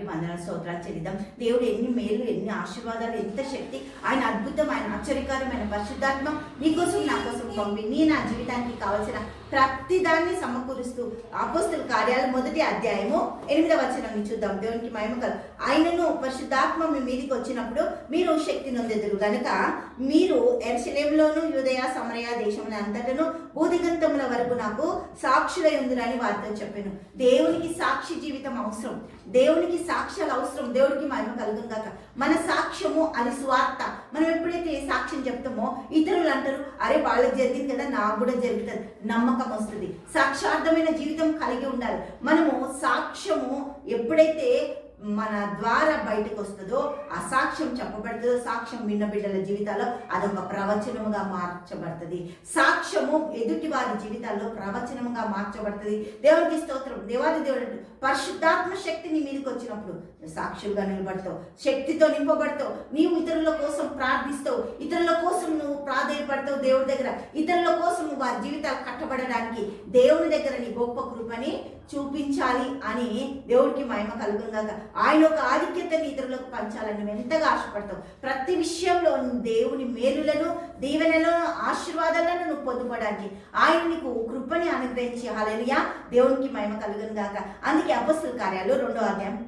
బట్టి వందన స్తోత్రాలు చెల్లిద్దాం. దేవుడు ఎన్ని మేలు ఎన్ని ఆశీర్వాదాలు ఎంత శక్తి. ఆయన అద్భుతమైన ఆశ్చర్యకరమైన పరిశుద్ధాత్మ నీకోసం నా కోసం పంపి. నీ నా జీవితానికి కావలసిన ప్రతి దాన్ని సమకూరుస్తూ అపోస్తుల కార్యాలు మొదటి అధ్యాయము ఎనిమిదవ వచనం చూద్దాం. దేవునికి మహిమ కలు. ఆయనను పరిశుద్ధాత్మ మీ మీదికి వచ్చినప్పుడు మీరు శక్తి నొందెదురు. గనుక మీరు ఎర్సలేంలోను యుదయ సమరయ దేశముల అంతటను భూదిగంతముల వరకు నాకు సాక్షులై ఉందిరని వారితో చెప్పాను. దేవునికి సాక్షి జీవితం అవసరం. దేవునికి సాక్ష్యాలు అవసరం. దేవుడికి మహిమ కలుగు కాక మన సాక్ష్యము అది స్వార్థ మనం ఎప్పుడైతే సాక్ష్యం చెప్తామో ఇతరులు అంటారు అరే వాళ్ళకి జరిగింది కదా నాకు కూడా జరుగుతుంది. నమ్మకం వస్తుంది. సాక్షార్థమైన జీవితం కలిగి ఉండాలి. మనము సాక్ష్యము ఎప్పుడైతే మన ద్వారా బయటకు వస్తుందో ఆ సాక్ష్యం చెప్పబడుతుందో సాక్ష్యం విన్న బిడ్డల జీవితాల్లో అదొక ప్రవచనముగా మార్చబడుతుంది. సాక్ష్యము ఎదుటి వారి జీవితాల్లో ప్రవచనముగా మార్చబడుతుంది. దేవునికి స్తోత్రం. దేవాది దేవుడు పరిశుద్ధాత్మ శక్తి నీ మీదకి వచ్చినప్పుడు సాక్షులుగా నిలబడతావు. శక్తితో నింపబడతావు. నీవు ఇతరుల కోసం ప్రార్థిస్తావు. ఇతరుల కోసం నువ్వు ప్రాధాన్యపడతావు దేవుడి దగ్గర. ఇతరుల కోసం నువ్వు వారి జీవితాలు కట్టబడడానికి దేవుని దగ్గర నీ గొప్ప కృపని చూపించాలి అని దేవుడికి మహిమ కలుగుగాక ఆయన ఒక ఆధిక్యతను ఇతరులకు పంచాలని నువ్వు ఎంతగా ఆశపడతావు ప్రతి విషయంలో దేవుని మేలులను దీవెనలను ఆశీర్వాదాలను నువ్వు పొందుకోవడానికి ఆయన నీకు కృపని అనుగ్రహించి హాలయ్యా దేవునికి మహిమ కలుగును గాక. అందుకే అపస్తుల కార్యాలు రెండో అధ్యాయం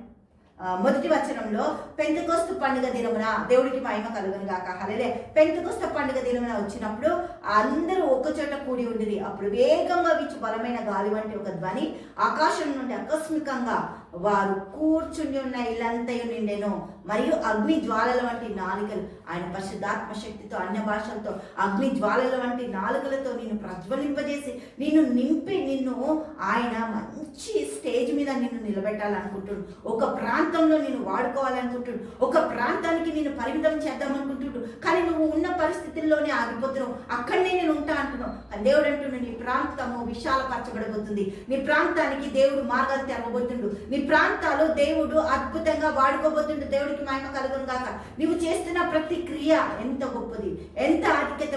మొదటి వచనంలో పెంతకోస్తు పండుగ దినమున దేవుడికి మహిమ కలుగును గాక. హలలే పెంతకోస్తు పండుగ దినమున వచ్చినప్పుడు అందరూ ఒక చోట కూడి ఉండిరి. అప్పుడు వేగంగా వీచి బలమైన గాలి వంటి ఒక ధ్వని ఆకాశం నుండి ఆకస్మికంగా వారు కూర్చుని ఉన్న ఇల్లంతయు నిండెను. మరియు అగ్ని జ్వాలల వంటి నాలుకలు. ఆయన పరిశుద్ధాత్మ శక్తితో అన్య భాషలతో అగ్ని జ్వాలల వంటి నాలుకలతో నిన్ను ప్రజ్వలింపజేసి నిన్ను నింపి నిన్ను ఆయన మంచి స్టేజ్ మీద నిన్ను నిలబెట్టాలనుకుంటుడు. ఒక ప్రాంతంలో నేను వాడుకోవాలనుకుంటుడు. ఒక ప్రాంతానికి నేను పరిమితం చేద్దాం అనుకుంటుడు కానీ నువ్వు ఉన్న పరిస్థితుల్లోనే ఆగిపోతున్నావు. అక్కడనే నేను ఉంటా అంటున్నావు. దేవుడు అంటున్నాడు నీ ప్రాంతము విశాలపరచబడబోతుంది నీ ప్రాంతానికి దేవుడు మార్గాలు తెరవబోతుండు. నీ ప్రాంతాలు దేవుడు అద్భుతంగా వాడుకోబోతుండు. దేవుడికి మహిమ కలుగును గాక. నువ్వు చేస్తున్న ప్రతి క్రియ ఎంత గొప్పది ఎంత అధిక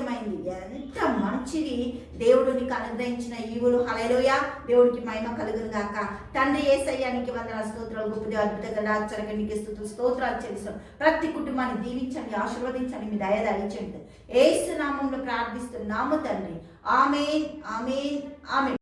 ఎంత మంచిది. దేవుడు నీకు అనుగ్రహించిన ఈవులు. హలలోయ దేవుడికి మహిమ కలుగును గాక. తండ్రి ఏసయ్యానికి వందల స్తోత్రాలు గొప్పది అద్భుతంగా ఆశ్చర్యంగా నీకు స్తోత్రాలు స్తోత్రాలు చేస్తాం ప్రతి కుటుంబాన్ని దీవించండి ఆశీర్వదించండి మీ దయ దయచండి ఏసు నామంలో ప్రార్థిస్తున్నాము తండ్రి. Amen amen amen.